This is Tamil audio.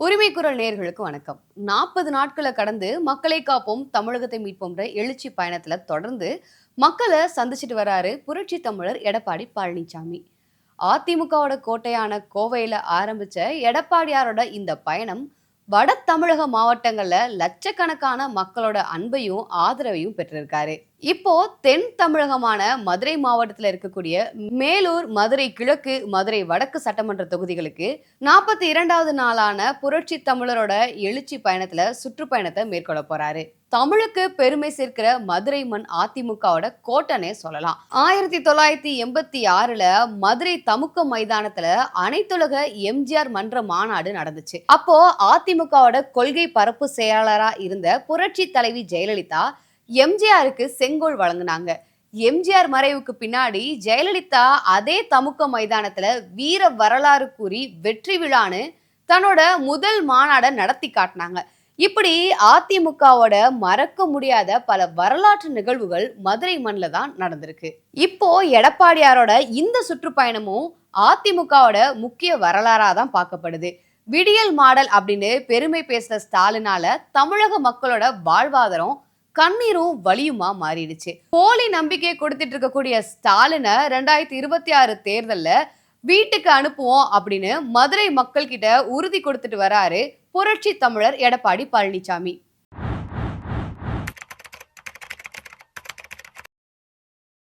உரிமை குரல் நேர்களுக்கு வணக்கம். நாற்பது நாட்களை கடந்து மக்களை காப்போம் தமிழகத்தை மீட்போம்ன்ற எழுச்சி பயணத்துல தொடர்ந்து மக்களை சந்திச்சுட்டு வராரு புரட்சி தமிழர் எடப்பாடி பழனிசாமி அதிமுகவோட கோட்டையான கோவையில ஆரம்பிச்ச எடப்பாடியாரோட இந்த பயணம் வட தமிழக மாவட்டங்கள்ல லட்சக்கணக்கான மக்களோட அன்பையும் ஆதரவையும் பெற்றிருக்காரு. இப்போ தென் தமிழகமான மதுரை மாவட்டத்தில் இருக்கக்கூடிய மேலூர் மதுரை கிழக்கு மதுரை வடக்கு சட்டமன்ற தொகுதிகளுக்கு நாற்பத்தி இரண்டாவது நாளான புரட்சி தமிழரோட எழுச்சி பயணத்துல சுற்றுப்பயணத்தை மேற்கொள்ள போறாரு. தமிழுக்கு பெருமை சேர்க்கிற மதுரை மண் அதிமுகவோட கோட்டனே சொல்லலாம். ஆயிரத்தி தொள்ளாயிரத்தி எண்பத்தி ஆறுல மதுரை தமுக்க மைதானத்துல அனைத்துலக எம்ஜிஆர் மன்ற மாநாடு நடந்துச்சு. அப்போ அதிமுகவோட கொள்கை பரப்பு செயலாளரா இருந்த புரட்சி தலைவி ஜெயலலிதா எம்ஜிஆருக்கு செங்கோல் வழங்கினாங்க. எம்ஜிஆர் மறைவுக்கு பின்னாடி ஜெயலலிதா அதே தமுக்க மைதானத்துல வீர வரலாறு கூறி வெற்றி விழான்னு தன்னோட முதல் மாநாடை நடத்தி காட்டினாங்க. இப்படி அதிமுகவோட மறக்க முடியாத பல வரலாற்று நிகழ்வுகள் மதுரை மண்ணில் தான் நடந்திருக்கு. இப்போ எடப்பாடியாரோட இந்த சுற்றுப்பயணமும் அதிமுகவோட முக்கிய வரலாறாக தான் பார்க்கப்படுது. விடியல் மாடல் அப்படின்னு பெருமை பேசுற ஸ்டாலினால தமிழக மக்களோட வாழ்வாதாரம் கண்ணீரும் வலியுமா மாறிடுச்சு? போலி நம்பிக்கை கொடுத்துட்டு இருக்கக்கூடிய ஸ்டாலினை ரெண்டாயிரத்தி இருபத்தி ஆறு தேர்தல்ல வீட்டுக்கு அனுப்புவோம் அப்படின்னு மதுரை மக்கள் கிட்ட உறுதி கொடுத்துட்டு வராரு புரட்சி தமிழர் எடப்பாடி பழனிசாமி.